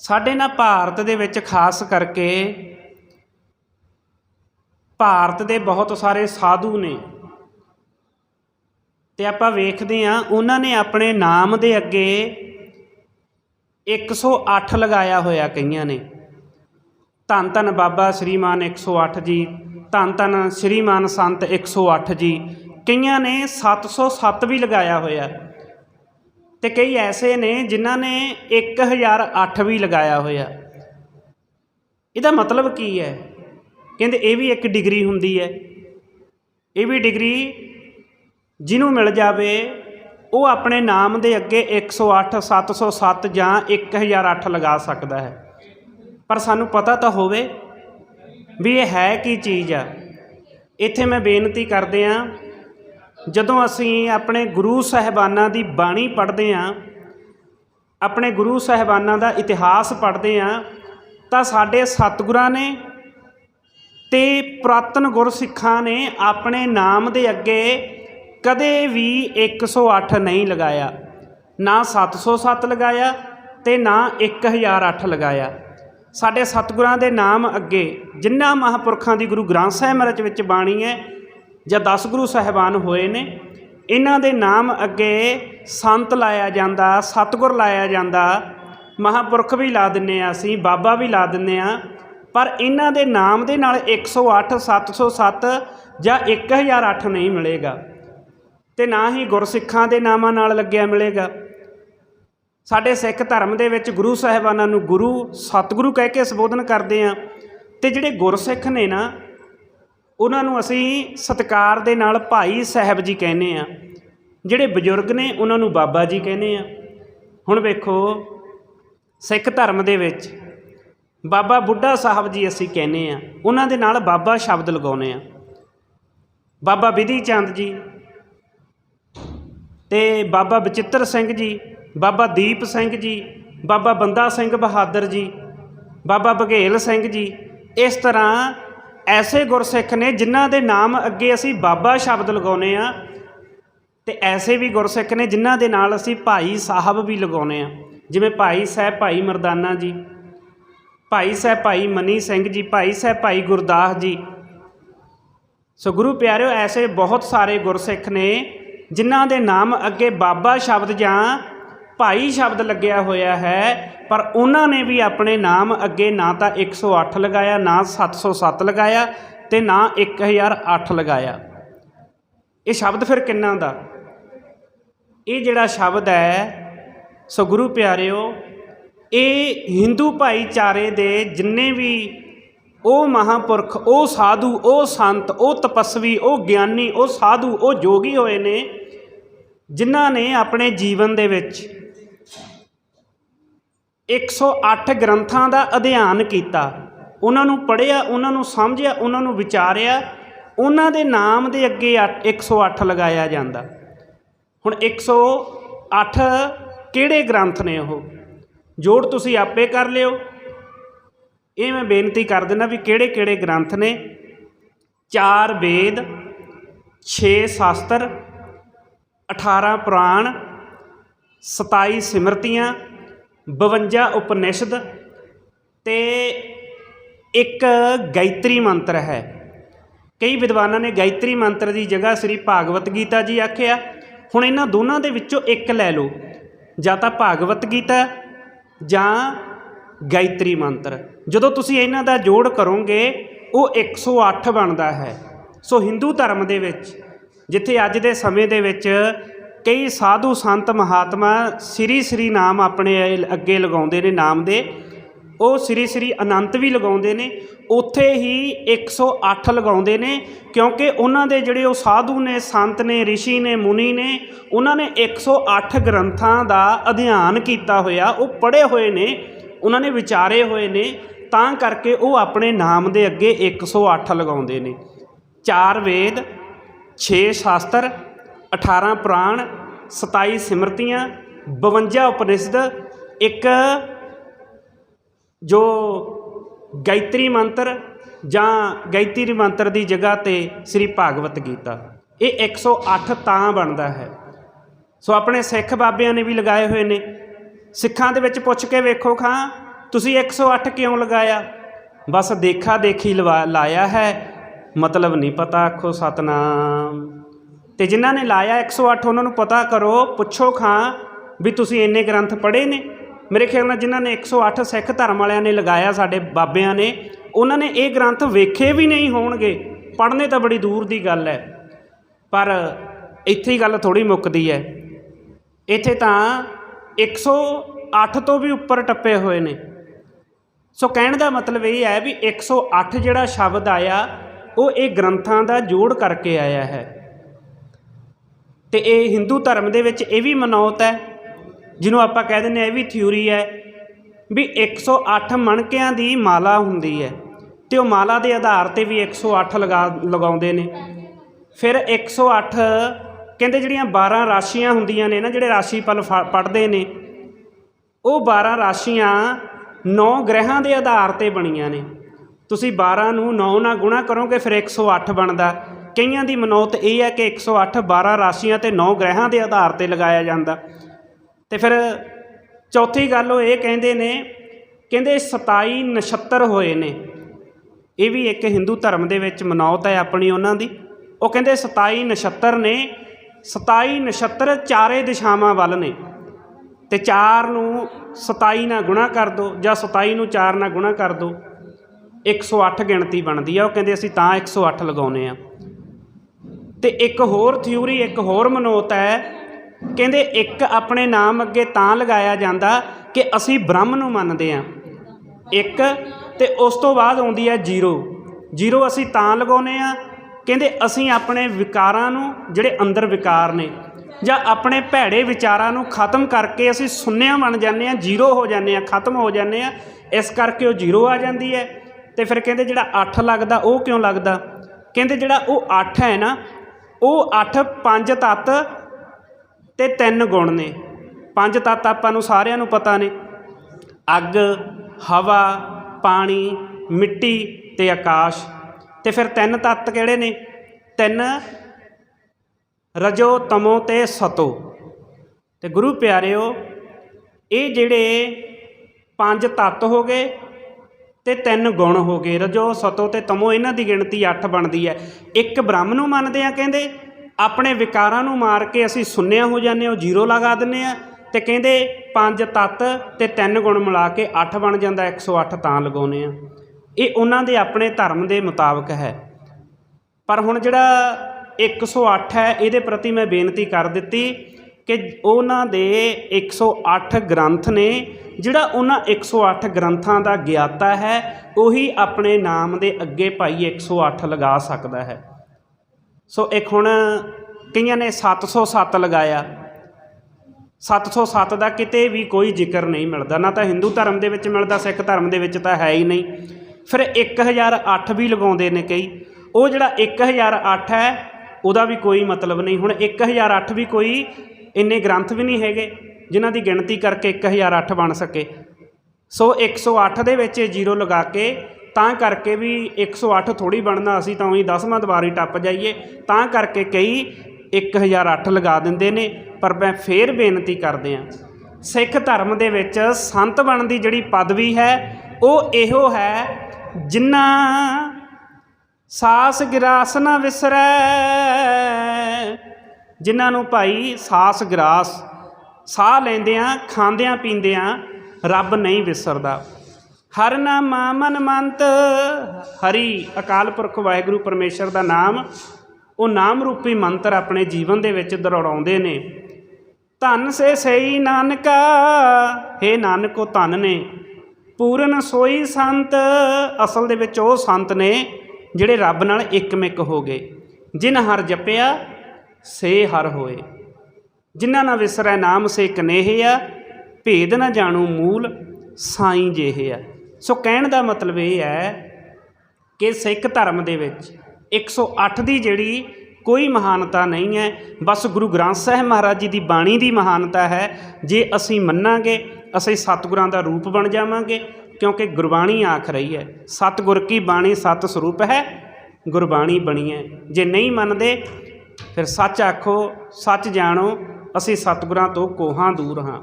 ਸਾਡੇ ਨਾ ਭਾਰਤ ਦੇ ਵਿੱਚ ਖਾਸ ਕਰਕੇ ਭਾਰਤ ਦੇ ਬਹੁਤ ਸਾਰੇ ਸਾਧੂ ਨੇ। ਤੇ ਆਪਾਂ ਵੇਖਦੇ ਆ ਉਹਨਾਂ ਨੇ ਆਪਣੇ ਨਾਮ ਦੇ ਅੱਗੇ 108 ਲਗਾਇਆ ਹੋਇਆ ਕਈਆਂ ਨੇ। ਧੰਨ ਧੰਨ ਬਾਬਾ ਸ਼੍ਰੀਮਾਨ 108 ਜੀ, ਧੰਨ ਧੰਨ ਸ਼੍ਰੀਮਾਨ ਸੰਤ 108 ਜੀ, ਕਈਆਂ ਨੇ 707 ਵੀ ਲਗਾਇਆ ਹੋਇਆ। ਤੇ ਕਈ ਐਸੇ ਨੇ ਜਿਨ੍ਹਾਂ ਨੇ 1008 ਵੀ ਲਗਾਇਆ ਹੋਇਆ। ਇਹਦਾ ਮਤਲਬ ਕੀ ਹੈ? ਕਹਿੰਦੇ ਇਹ ਵੀ ਇੱਕ ਡਿਗਰੀ ਹੁੰਦੀ ਹੈ। ਇਹ ਵੀ ਡਿਗਰੀ ਜਿਹਨੂੰ ਮਿਲ ਜਾਵੇ, ਉਹ ਆਪਣੇ ਨਾਮ ਦੇ ਅੱਗੇ 108 707 ਜਾਂ 1008 ਲਗਾ ਸਕਦਾ ਹੈ। ਪਰ ਸਾਨੂੰ ਪਤਾ ਤਾਂ ਹੋਵੇ ਵੀ ਇਹ ਹੈ ਕੀ ਚੀਜ਼ ਆ। ਇੱਥੇ ਮੈਂ ਬੇਨਤੀ ਕਰਦੇ ਆ ਜਦੋਂ ਅਸੀਂ ਆਪਣੇ ਗੁਰੂ ਸਾਹਿਬਾਨਾਂ ਦੀ ਬਾਣੀ ਪੜ੍ਹਦੇ ਆ ਆਪਣੇ ਗੁਰੂ ਸਾਹਿਬਾਨਾਂ ਦਾ ਇਤਿਹਾਸ ਪੜ੍ਹਦੇ ਆ ਤਾਂ ਸਾਡੇ ਸਤਿਗੁਰਾਂ ਨੇ ਤੇ ਪੁਰਾਤਨ ਗੁਰਸਿੱਖਾਂ ਨੇ ਆਪਣੇ ਨਾਮ ਦੇ ਅੱਗੇ ਕਦੇ ਵੀ 108 ਨਹੀਂ ਲਗਾਇਆ। ਨਾ 707 ਲਗਾਇਆ ਤੇ ਨਾ 1008 ਲਗਾਇਆ। ਸਾਡੇ ਸਤਿਗੁਰਾਂ ਦੇ ਨਾਮ ਅੱਗੇ ਜਿਨ੍ਹਾਂ ਮਹਾਪੁਰਖਾਂ ਦੀ ਗੁਰੂ ਗ੍ਰੰਥ ਸਾਹਿਬ ਰਚ ਵਿੱਚ ਬਾਣੀ ਹੈ ਜਾਂ 10 ਗੁਰੂ ਸਾਹਿਬਾਨ ਹੋਏ ਨੇ, ਇਹਨਾਂ ਦੇ ਨਾਮ ਅੱਗੇ ਸੰਤ ਲਾਇਆ ਜਾਂਦਾ, ਸਤਿਗੁਰ ਲਾਇਆ ਜਾਂਦਾ। ਮਹਾਪੁਰਖ ਵੀ ਲਾ ਦਿੰਨੇ ਆ ਅਸੀਂ, ਬਾਬਾ ਵੀ ਲਾ ਦਿੰਨੇ ਆ। ਪਰ ਇਹਨਾਂ ਦੇ ਨਾਮ ਦੇ ਨਾਲ 108 707 ਜਾਂ 1008 ਨਹੀਂ ਮਿਲੇਗਾ। ਤੇ ਨਾ ਹੀ ਗੁਰਸਿੱਖਾਂ ਦੇ ਨਾਮਾਂ ਨਾਲ ਲੱਗਿਆ ਮਿਲੇਗਾ। ਸਾਡੇ ਸਿੱਖ ਧਰਮ ਦੇ ਵਿੱਚ ਗੁਰੂ ਸਾਹਿਬਾਨਾਂ ਨੂੰ ਗੁਰੂ, ਸਤਿਗੁਰੂ ਕਹਿ ਕੇ ਸੰਬੋਧਨ ਕਰਦੇ ਆ। ਤੇ ਜਿਹੜੇ ਗੁਰਸਿੱਖ ਨੇ ਨਾ ਉਹਨਾਂ ਨੂੰ ਅਸੀਂ ਸਤਿਕਾਰ ਦੇ ਨਾਲ ਭਾਈ ਸਾਹਿਬ ਜੀ ਕਹਿੰਦੇ ਆ ਜਿਹੜੇ ਬਜ਼ੁਰਗ ਨੇ ਉਹਨਾਂ ਨੂੰ ਬਾਬਾ ਜੀ ਕਹਿੰਦੇ ਆ ਹੁਣ ਵੇਖੋ, ਸਿੱਖ ਧਰਮ ਦੇ ਵਿੱਚ ਬਾਬਾ ਬੁੱਢਾ ਸਾਹਿਬ ਜੀ ਅਸੀਂ ਕਹਿੰਦੇ ਆ ਉਹਨਾਂ ਦੇ ਨਾਲ ਬਾਬਾ ਸ਼ਬਦ ਲਗਾਉਨੇ ਆ ਬਾਬਾ ਵਿਧੀ ਚੰਦ ਜੀ ਤੇ ਬਾਬਾ ਬਚਿੱਤਰ ਸਿੰਘ ਜੀ, ਬਾਬਾ ਦੀਪ ਸਿੰਘ ਜੀ, ਬਾਬਾ ਬੰਦਾ ਸਿੰਘ ਬਹਾਦਰ ਜੀ, ਬਾਬਾ ਬਘੇਲ ਸਿੰਘ ਜੀ, ਇਸ ਤਰ੍ਹਾਂ ਐਸੇ ਗੁਰਸਿੱਖ ਨੇ ਜਿਨ੍ਹਾਂ ਦੇ ਨਾਮ ਅੱਗੇ ਅਸੀਂ ਬਾਬਾ ਸ਼ਬਦ ਲਗਾਉਨੇ ਆ ਤੇ ਐਸੇ ਵੀ ਗੁਰਸਿੱਖ ਨੇ ਜਿਨ੍ਹਾਂ ਦੇ ਨਾਲ ਅਸੀਂ ਭਾਈ ਸਾਹਿਬ ਵੀ ਲਗਾਉਨੇ ਆ ਜਿਵੇਂ ਭਾਈ ਸਾਹਿਬ ਭਾਈ ਮਰਦਾਨਾ ਜੀ, ਭਾਈ ਸਾਹਿਬ ਭਾਈ ਮਨੀ ਸਿੰਘ ਜੀ, ਭਾਈ ਸਾਹਿਬ ਭਾਈ ਗੁਰਦਾਸ ਜੀ। ਸੋ ਗੁਰੂ ਪਿਆਰਿਓ, ਐਸੇ ਬਹੁਤ ਸਾਰੇ ਗੁਰਸਿੱਖ ਨੇ ਜਿਨ੍ਹਾਂ ਦੇ ਨਾਮ ਅੱਗੇ ਬਾਬਾ ਸ਼ਬਦ ਜਾਂ ਭਾਈ ਸ਼ਬਦ ਲੱਗਿਆ ਹੋਇਆ ਹੈ, ਪਰ ਉਹਨਾਂ ਨੇ ਵੀ ਆਪਣੇ ਨਾਮ ਅੱਗੇ ਨਾ ਤਾਂ 108 ਲਗਾਇਆ, ਨਾ 707 ਲਗਾਇਆ ਤੇ ਨਾ 1008 ਲਗਾਇਆ। ਇਹ ਸ਼ਬਦ ਫਿਰ ਕਿੰਨਾ ਦਾ? ਇਹ ਜਿਹੜਾ ਸ਼ਬਦ ਹੈ ਸੋ ਗੁਰੂ ਪਿਆਰਿਓ, ਇਹ ਹਿੰਦੂ ਭਾਈਚਾਰੇ ਦੇ ਜਿੰਨੇ ਵੀ ਉਹ ਮਹਾਪੁਰਖ, ਉਹ ਸਾਧੂ, ਉਹ ਸੰਤ, ਉਹ ਤਪਸਵੀ, ਉਹ ਗਿਆਨੀ, ਉਹ ਸਾਧੂ, ਉਹ ਜੋਗੀ ਹੋਏ ਨੇ, ਜਿਨ੍ਹਾਂ ਨੇ ਆਪਣੇ ਜੀਵਨ ਦੇ ਵਿੱਚ 108 ਗ੍ਰੰਥਾਂ ਦਾ ਅਧਿਐਨ ਕੀਤਾ। ਉਹਨਾਂ ਨੂੰ ਪੜ੍ਹਿਆ, ਉਹਨਾਂ ਨੂੰ ਸਮਝਿਆ, ਉਹਨਾਂ ਨੂੰ ਵਿਚਾਰਿਆ। ਉਹਨਾਂ ਦੇ ਨਾਮ ਦੇ ਅੱਗੇ 108 ਲਗਾਇਆ ਜਾਂਦਾ। ਹੁਣ 108 ਕਿਹੜੇ ਗ੍ਰੰਥ ਨੇ ਉਹ? ਜੋੜ ਤੁਸੀਂ ਆਪੇ ਕਰ ਲਿਓ। ਇਹ ਮੈਂ ਬੇਨਤੀ ਕਰ ਦਿੰਦਾ ਵੀ ਕਿਹੜੇ ਕਿਹੜੇ ਗ੍ਰੰਥ ਨੇ? ਚਾਰ ਵੇਦ 6 ਸ਼ਾਸਤਰ 18 ਪੁਰਾਣ 27 ਸਿਮਰਤੀਆਂ 52 ਉਪਨਿਸ਼ਦ ਤੇ ਇੱਕ ਗਾਇਤਰੀ ਮੰਤਰ ਹੈ। ਕਈ ਵਿਦਵਾਨਾਂ ਨੇ ਗਾਇਤਰੀ ਮੰਤਰ ਦੀ ਜਗ੍ਹਾ ਸ੍ਰੀ ਭਾਗਵਤ ਗੀਤਾ ਜੀ ਆਖਿਆ, ਹੁਣ ਇਹਨਾਂ ਦੋਨਾਂ ਦੇ ਵਿੱਚੋਂ ਇੱਕ ਲੈ ਲਓ, ਜਾਂ ਤਾਂ ਭਾਗਵਤ ਗੀਤਾ ਜਾਂ ਗਾਇਤਰੀ ਮੰਤਰ। ਜਦੋਂ ਤੁਸੀਂ ਇਹਨਾਂ ਦਾ ਜੋੜ ਕਰੋਗੇ, ਉਹ 108 ਬਣਦਾ ਹੈ। ਸੋ ਹਿੰਦੂ ਧਰਮ ਦੇ ਵਿੱਚ, ਜਿੱਥੇ ਅੱਜ ਦੇ ਸਮੇਂ ਦੇ ਵਿੱਚ ਕਈ ਸਾਧੂ ਸੰਤ ਮਹਾਤਮਾ ਸ੍ਰੀ ਸ੍ਰੀ ਨਾਮ ਆਪਣੇ ਅੱਗੇ ਲਗਾਉਂਦੇ ਨੇ ਨਾਮ ਦੇ। ਉਹ ਸ੍ਰੀ ਸ੍ਰੀ ਅਨੰਤ ਵੀ ਲਗਾਉਂਦੇ ਨੇ। ਉੱਥੇ ਹੀ 108 ਲਗਾਉਂਦੇ ਨੇ ਕਿਉਂਕਿ ਉਹਨਾਂ ਦੇ ਜਿਹੜੇ ਉਹ ਸਾਧੂ ਨੇ, ਸੰਤ ਨੇ ઋષਿ ਨੇ, ਮੁਨੀ ਨੇ, ਉਹਨਾਂ ਨੇ 108 ਗ੍ਰੰਥਾਂ ਦਾ ਅਧਿਐਨ ਕੀਤਾ ਹੋਇਆ। ਉਹ ਪੜ੍ਹੇ ਹੋਏ ਨੇ, ਉਹਨਾਂ ਨੇ ਵਿਚਾਰੇ ਹੋਏ ਨੇ। ਤਾਂ ਕਰਕੇ ਉਹ ਆਪਣੇ ਨਾਮ ਦੇ ਅੱਗੇ 108 ਲਗਾਉਂਦੇ ਨੇ। ਚਾਰ ਵੇਦ 6 ਸ਼ਾਸਤਰ 18 ਪੁਰਾਣ 27 ਸਿਮਰਤੀਆਂ 52 ਉਪਨਿਸ਼ਦ, ਇੱਕ ਜੋ ਗਾਇਤਰੀ ਮੰਤਰ ਜਾਂ ਗਾਇਤਰੀ ਮੰਤਰ ਦੀ ਜਗ੍ਹਾ ਤੇ ਸ੍ਰੀ ਭਾਗਵਤ ਗੀਤਾ। ਇਹ 108 ਤਾਂ ਬਣਦਾ ਹੈ। ਸੋ ਆਪਣੇ ਸਿੱਖ ਬਾਬਿਆਂ ਨੇ ਵੀ ਲਗਾਏ ਹੋਏ ਨੇ। ਸਿੱਖਾਂ ਦੇ ਵਿੱਚ ਪੁੱਛ ਕੇ ਵੇਖੋ ਖਾਂ, ਤੁਸੀਂ 108 ਕਿਉਂ ਲਗਾਇਆ? ਬਸ ਦੇਖਾ ਦੇਖੀ ਲਵਾ ਲਾਇਆ ਹੈ। ਮਤਲਬ ਨਹੀਂ ਪਤਾ, ਆਖੋ ਸਤਨਾਮ। ਤੇ ਜਿਨ੍ਹਾਂ ਨੇ ਲਾਇਆ 108 ਉਹਨਾਂ ਨੂੰ ਪਤਾ ਕਰੋ, ਪੁੱਛੋ ਖਾਂ ਵੀ ਤੁਸੀਂ ਇੰਨੇ ਗ੍ਰੰਥ ਪੜ੍ਹੇ ਨੇ। ਮੇਰੇ ਖਿਆਲ ਨਾਲ ਜਿਨ੍ਹਾਂ ਨੇ 108 ਸਿੱਖ ਧਰਮ ਵਾਲਿਆਂ ਨੇ ਲਗਾਇਆ ਸਾਡੇ ਬਾਬਿਆਂ ਨੇ, ਉਹਨਾਂ ਨੇ ਇਹ ਗ੍ਰੰਥ ਵੇਖੇ ਵੀ ਨਹੀਂ ਹੋਣਗੇ। ਪੜ੍ਹਨੇ ਤਾਂ ਬੜੀ ਦੂਰ ਦੀ ਗੱਲ ਹੈ, ਪਰ ਇੱਥੇ ਹੀ ਗੱਲ ਥੋੜੀ ਮੁੱਕਦੀ ਹੈ। ਇੱਥੇ ਤਾਂ 108 ਤੋਂ ਵੀ ਉੱਪਰ ਟੱਪੇ ਹੋਏ ਨੇ। ਸੋ ਕਹਿਣ ਦਾ ਮਤਲਬ ਇਹ ਹੈ ਵੀ 108 ਜਿਹੜਾ ਸ਼ਬਦ ਆਇਆ, ਉਹ ਇਹ ਗ੍ਰੰਥਾਂ ਦਾ ਜੋੜ ਕਰਕੇ ਆਇਆ ਹੈ। ਤੇ ਇਹ ਹਿੰਦੂ ਧਰਮ ਦੇ ਵਿੱਚ ਇਹ ਵੀ ਮਨੌਤ ਹੈ, ਜਿਹਨੂੰ ਆਪਾਂ ਕਹਿ ਦਿੰਦੇ ਆ ਇਹ ਵੀ ਥਿਊਰੀ ਹੈ, ਵੀ 108 ਮਣਕਿਆਂ ਦੀ ਮਾਲਾ ਹੁੰਦੀ ਹੈ ਤੇ ਉਹ ਮਾਲਾ ਦੇ ਆਧਾਰ ਤੇ ਵੀ 108 ਲਗਾ, ਲਗਾਉਂਦੇ ਨੇ। ਫਿਰ 108 ਕਹਿੰਦੇ ਜਿਹੜੀਆਂ 12 ਰਾਸ਼ੀਆਂ ਹੁੰਦੀਆਂ ਨੇ ਨਾ, ਜਿਹੜੇ ਰਾਸ਼ੀ ਪਲ ਪੜ੍ਹਦੇ ਨੇ, ਉਹ 12 ਰਾਸ਼ੀਆਂ 9 ਗ੍ਰਹਿਾਂ ਦੇ ਆਧਾਰ ਤੇ ਬਣੀਆਂ ਨੇ। ਤੁਸੀਂ 12 ਨੂੰ 9 ਨਾਲ ਗੁਣਾ ਕਰੋਗੇ, ਫਿਰ 108 ਬਣਦਾ। ਕਈਆਂ ਦੀ ਮਨੌਤ ਇਹ ਹੈ ਕਿ 108 12 ਰਾਸ਼ੀਆਂ ਤੇ 9 ਗ੍ਰਹਿਾਂ ਦੇ ਆਧਾਰ ਤੇ ਲਗਾਇਆ ਜਾਂਦਾ। ਤੇ ਫਿਰ ਚੌਥੀ ਗੱਲ ਉਹ ਇਹ ਕਹਿੰਦੇ ਨੇ, ਕਹਿੰਦੇ 27 ਨਛੱਤਰ ਹੋਏ ਨੇ। ਇਹ ਵੀ ਇੱਕ ਹਿੰਦੂ ਧਰਮ ਦੇ ਵਿੱਚ ਮਨੌਤ ਹੈ ਆਪਣੀ ਉਹਨਾਂ ਦੀ। ਉਹ ਕਹਿੰਦੇ 27 ਨਛੱਤਰ ਨੇ 27 ਨਛੱਤਰ ਚਾਰੇ ਦਿਸ਼ਾਵਾਂ ਵੱਲ ਨੇ। ਤੇ 4 ਨੂੰ 27 ਨਾਲ ਗੁਣਾ ਕਰ ਦਿਓ ਜਾਂ 27 ਨੂੰ 4 ਨਾਲ ਗੁਣਾ ਕਰ ਦਿਓ 108 ਗਿਣਤੀ ਬਣਦੀ ਆ, ਉਹ ਕਹਿੰਦੇ ਅਸੀਂ ਤਾਂ 108 ਲਗਾਉਨੇ ਆ। ਤੇ ਇੱਕ ਹੋਰ ਥਿਊਰੀ, ਇੱਕ ਹੋਰ ਮਨੋਤ ਹੈ। ਕਹਿੰਦੇ ਇੱਕ ਆਪਣੇ ਨਾਮ ਅੱਗੇ ਤਾਂ ਲਗਾਇਆ ਜਾਂਦਾ ਕਿ ਅਸੀਂ ਬ੍ਰਹਮ ਨੂੰ ਮੰਨਦੇ ਆ ਇੱਕ ਤੇ ਉਸ ਤੋਂ ਬਾਅਦ ਆਉਂਦੀ ਹੈ ਜ਼ੀਰੋ। ਜ਼ੀਰੋ ਅਸੀਂ ਤਾਂ ਲਗਾਉਨੇ ਆ ਕਹਿੰਦੇ ਅਸੀਂ ਆਪਣੇ ਵਿਕਾਰਾਂ ਨੂੰ, ਜਿਹੜੇ ਅੰਦਰ ਵਿਕਾਰ ਨੇ, ਜਾਂ ਆਪਣੇ ਭੈੜੇ ਵਿਚਾਰਾਂ ਨੂੰ ਖਤਮ ਕਰਕੇ ਅਸੀਂ ਸੁੰਨਿਆ ਬਣ ਜਾਂਦੇ ਆ ਜ਼ੀਰੋ ਹੋ ਜਾਂਦੇ ਆ ਖਤਮ ਹੋ ਜਾਂਦੇ ਆ ਇਸ ਕਰਕੇ ਉਹ ਜ਼ੀਰੋ ਆ ਜਾਂਦੀ ਹੈ। ਤੇ ਫਿਰ ਕਹਿੰਦੇ ਜਿਹੜਾ 8 ਲੱਗਦਾ, ਉਹ ਕਿਉਂ ਲੱਗਦਾ? ਕਹਿੰਦੇ ਜਿਹੜਾ ਉਹ 8 ਹੈ ਨਾ ਉਹ 8 ਪੰਜ ਤੱਤ ਤੇ ਤਿੰਨ ਗੁਣ ਨੇ। ਪੰਜ ਤੱਤ ਆਪਾਂ ਨੂੰ ਸਾਰਿਆਂ ਨੂੰ ਪਤਾ ਨੇ। ਅੱਗ, ਹਵਾ, ਪਾਣੀ, ਮਿੱਟੀ ਤੇ ਆਕਾਸ਼। ਤੇ ਫਿਰ ਤਿੰਨ ਤੱਤ ਕਿਹੜੇ ਨੇ? ਤਿੰਨ ਰਜੋ, ਤਮੋ ਤੇ ਸਤੋ। ਤੇ ਗੁਰੂ ਪਿਆਰਿਓ, ਇਹ ਜਿਹੜੇ ਪੰਜ ਤੱਤ ਹੋ ਗਏ ਤੇ ਤਿੰਨ ਗੁਣ ਹੋ ਗਏ। ਰਜੋ ਸਤੋ ਤੇ ਤਮੋ, ਇਹਨਾਂ ਦੀ ਗਿਣਤੀ 8 ਬਣਦੀ ਹੈ। ਇੱਕ ਬ੍ਰਹਮ ਨੂੰ ਮੰਨਦੇ ਆ ਕਹਿੰਦੇ, ਆਪਣੇ ਵਿਕਾਰਾਂ ਨੂੰ ਮਾਰ ਕੇ ਅਸੀਂ ਸੁੰਨਿਆ ਹੋ ਜਾਂਦੇ ਹਾਂ, ਉਹ ਜ਼ੀਰੋ ਲਗਾ ਦਿੰਨੇ ਆ ਤੇ ਕਹਿੰਦੇ ਪੰਜ ਤੱਤ ਤੇ ਤਿੰਨ ਗੁਣ ਮਿਲਾ ਕੇ 8 ਬਣ ਜਾਂਦਾ 108 ਤਾਂ ਲਗਾਉਨੇ ਆ। ਇਹ ਉਹਨਾਂ ਦੇ ਆਪਣੇ ਧਰਮ ਦੇ ਮੁਤਾਬਕ ਹੈ। ਪਰ ਹੁਣ ਜਿਹੜਾ 108 ਹੈ, ਇਹਦੇ ਪ੍ਰਤੀ ਮੈਂ ਬੇਨਤੀ ਕਰ ਦਿੱਤੀ ਕਿ ਉਹਨਾਂ ਦੇ 108 ਗ੍ਰੰਥ ਨੇ, ਜਿਹੜਾ ਉਹਨਾਂ 108 ਗ੍ਰੰਥਾਂ ਦਾ ਗਿਆਤਾ ਹੈ, ਉਹੀ ਆਪਣੇ ਨਾਮ ਦੇ ਅੱਗੇ ਭਾਈ 108 ਲਗਾ ਸਕਦਾ ਹੈ। ਸੋ ਇੱਕ ਹੁਣ ਕਈਆਂ ਨੇ 707 ਲਗਾਇਆ। 707 ਦਾ ਕਿਤੇ ਵੀ ਕੋਈ ਜ਼ਿਕਰ ਨਹੀਂ ਮਿਲਦਾ। ਨਾ ਤਾਂ ਹਿੰਦੂ ਧਰਮ ਦੇ ਵਿੱਚ ਮਿਲਦਾ, ਸਿੱਖ ਧਰਮ ਦੇ ਵਿੱਚ ਤਾਂ ਹੈ ਹੀ ਨਹੀਂ। ਫਿਰ 1008 ਵੀ ਲਗਾਉਂਦੇ ਨੇ ਕਈ। ਉਹ ਜਿਹੜਾ 1008 ਹੈ, ਉਹਦਾ ਵੀ ਕੋਈ ਮਤਲਬ ਨਹੀਂ। ਹੁਣ 1008 ਵੀ ਕੋਈ ਇੰਨੇ ਗ੍ਰੰਥ ਵੀ ਨਹੀਂ ਹੈਗੇ ਜਿਨ੍ਹਾਂ ਦੀ ਗਿਣਤੀ ਕਰਕੇ 1008 ਬਣ ਸਕੇ। ਸੋ 108 ਦੇ ਵਿੱਚ ਜ਼ੀਰੋ ਲਗਾ ਕੇ ਤਾਂ ਕਰਕੇ ਵੀ 108 ਥੋੜੀ ਬਣਨਾ ਅਸੀਂ ਤਾਂ ਉਹੀ 10ਵਾਂ ਦੁਬਾਰੀ ਟੱਪ ਜਾਈਏ। ਤਾਂ ਕਰਕੇ ਕਈ 1008 ਲਗਾ ਦਿੰਦੇ ਨੇ, ਪਰ ਮੈਂ ਫੇਰ ਬੇਨਤੀ ਕਰਦੇ ਆ ਸਿੱਖ ਧਰਮ ਦੇ ਵਿੱਚ ਸੰਤ ਬਣਨ ਦੀ ਜਿਹੜੀ ਪਦਵੀ ਹੈ, ਉਹ ਇਹੋ ਹੈ, ਜਿੰਨਾ ਸਾਸ ਗਿਰਾਸ ਨਾ ਵਿਸਰੈ ਜਿਨ੍ਹਾਂ ਨੂੰ ਭਾਈ ਸਾਸ ਗਰਾਸ, ਸਾਹ ਲੈਂਦਿਆਂ, ਖਾਂਦਿਆਂ ਪੀਂਦਿਆਂ ਰੱਬ ਨਹੀਂ ਵਿਸਰਦਾ। ਹਰ ਨਾਮਾ ਮਨ ਮੰਤ, ਹਰੀ ਅਕਾਲ ਪੁਰਖ ਵਾਹਿਗੁਰੂ ਪਰਮੇਸ਼ਰ ਦਾ ਨਾਮ, ਉਹ ਨਾਮ ਰੂਪੀ ਮੰਤਰ ਆਪਣੇ ਜੀਵਨ ਦੇ ਵਿੱਚ ਦੁਹਰਾਉਂਦੇ ਨੇ। ਧਨ ਸੇ ਸਈ ਨਾਨਕਾ हे ਨਾਨਕੋ ਧਨ ਨੇ। ਪੂਰਨ ਸੋਈ ਸੰਤ, ਅਸਲ ਦੇ ਵਿੱਚ ਉਹ ਸੰਤ ਨੇ ਜਿਹੜੇ ਰੱਬ ਨਾਲ ਇੱਕਮਿਕ ਹੋ ਗਏ ਜਿਨ ਹਰ ਜਪਿਆ ਸੇ ਹਰ ਹੋਏ। ਜਿਨ੍ਹਾਂ ਨਾ ਵਿਸਰੈ ਨਾਮ ਸੇ ਕਨੇਹਿਆ ਭੇਦ ਨਾ ਜਾਣੂ ਮੂਲ ਸਾਈਂ ਜਿਹੇ ਆ। ਸੋ ਕਹਿਣ ਦਾ ਮਤਲਬ ਇਹ ਹੈ ਕਿ ਸਿੱਖ ਧਰਮ ਦੇ ਵਿੱਚ 108 ਦੀ ਜਿਹੜੀ ਕੋਈ ਮਹਾਨਤਾ ਨਹੀਂ ਹੈ, ਬਸ ਗੁਰੂ ਗ੍ਰੰਥ ਸਾਹਿਬ ਮਹਾਰਾਜ ਜੀ ਦੀ ਬਾਣੀ ਦੀ ਮਹਾਨਤਾ ਹੈ। ਜੇ ਅਸੀਂ ਮੰਨਾਂਗੇ, ਅਸੀਂ ਸਤਿਗੁਰਾਂ ਦਾ ਰੂਪ ਬਣ ਜਾਵਾਂਗੇ, ਕਿਉਂਕਿ ਗੁਰਬਾਣੀ ਆਖ ਰਹੀ ਹੈ, ਸਤਿਗੁਰ ਕੀ ਬਾਣੀ ਸਤ ਸਰੂਪ ਹੈ, ਗੁਰਬਾਣੀ ਬਣੀ ਹੈ। ਜੇ ਨਹੀਂ ਮੰਨਦੇ ਫਿਰ ਸੱਚ ਆਖੋ ਸੱਚ ਜਾਣੋ ਅਸੀਂ ਸਤਿਗੁਰਾਂ ਤੋਂ ਕੋਹਾਂ ਦੂਰ ਹਾਂ।